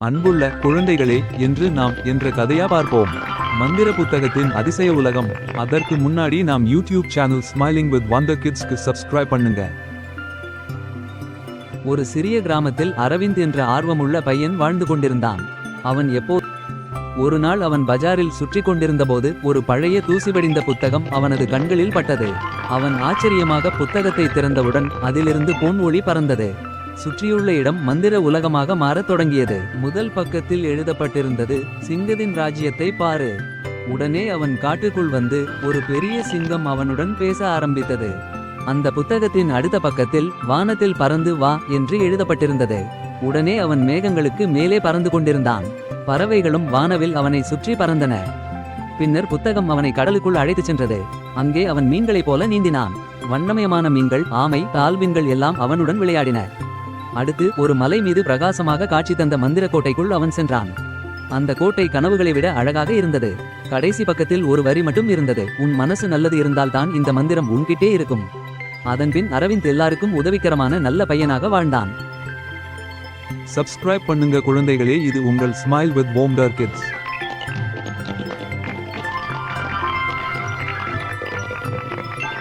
அன்புள்ள குழந்தைகளே என்று நாம் என்ற கதையா பார்ப்போம். மந்திர புத்தகத்தின் அதிசய உலகம். அதற்கு முன்னாடி நாம் யூடியூப் சேனல் ஸ்மைலிங் வித் வந்த கிட்ஸ்க்கு சப்ஸ்கிரைப் பண்ணுங்க. ஒரு சிறிய கிராமத்தில் அரவிந்த் என்ற ஆர்வமுள்ள பையன் வாழ்ந்து கொண்டிருந்தான். அவன் எப்போ ஒரு நாள் அவன் பஜாரில் சுற்றி கொண்டிருந்தபோது ஒரு பழைய தூசிபடிந்த புத்தகம் அவனது கண்களில் பட்டது. அவன் ஆச்சரியமாக புத்தகத்தை திறந்தவுடன் அதிலிருந்து பொன் ஒளி பறந்தது. சுற்றியுள்ள இடம் மந்திர உலகமாக மாறத் தொடங்கியது. முதல் பக்கத்தில் எழுதப்பட்டிருந்தது சிங்கத்தின் ராஜ்யத்தை பாரு. உடனே அவன் காட்டுக்குள் வந்து ஒரு பெரிய சிங்கம் அவனுடன் பேச ஆரம்பித்தது. அந்த புத்தகத்தின் அடுத்த பக்கத்தில் வானத்தில் பறந்து வா என்று எழுதப்பட்டிருந்தது. உடனே அவன் மேகங்களுக்கு மேலே பறந்து கொண்டிருந்தான். பறவைகளும் வானவில் அவனை சுற்றி பறந்தன. பின்னர் புத்தகம் அவனை கடலுக்குள் அழைத்துச் சென்றது. அங்கே அவன் மீன்களைப் போல நீந்தினான். வண்ணமயமான மீன்கள் ஆமை தால்வின்கள் எல்லாம் அவனுடன் விளையாடின. அடுத்து ஒரு மலை மீது பிரகாசமாக காட்சி தந்த மந்திர கோட்டைக்குள் அவன் சென்றான். அந்த கோட்டை கனவுகளை விட அழகாக இருந்தது. கடைசி பக்கத்தில் ஒரு வரி மட்டும் இருந்தது. உன் மனசு நல்லது இருந்தால்தான் இந்த மந்திரம் உன்கிட்டே இருக்கும். அதன்பின் அரவிந்த் எல்லாருக்கும் உதவிகரமான நல்ல பையனாக வாழ்ந்தான். சப்ஸ்கிரைப் பண்ணுங்க குழந்தைகளே. இது உங்கள் ஸ்மைல் வித் வண்டர் கிட்ஸ்